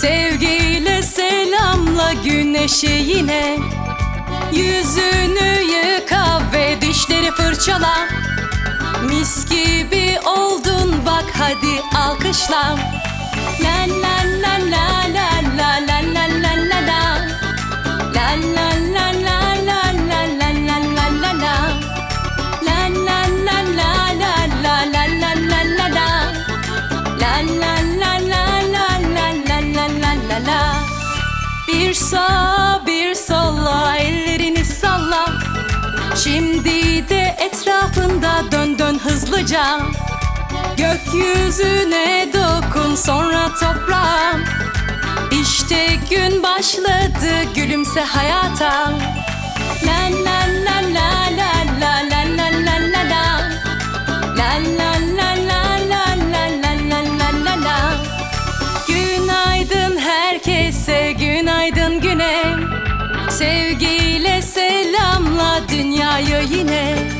Sevgiyle selamla güneşi yine Yüzünü yıka ve dişleri fırçala Mis gibi oldun bak hadi alkışla La la la la la la la la la la la La la la la la la la la la la la La la la la la la la la la la la La Sağ bir sola ellerini salla. Şimdi de etrafında dön dön hızlıca. Gökyüzüne dokun sonra toprağa. İşte gün başladı gülümse hayata günaydın güne. Sevgiyle selamla dünyayı yine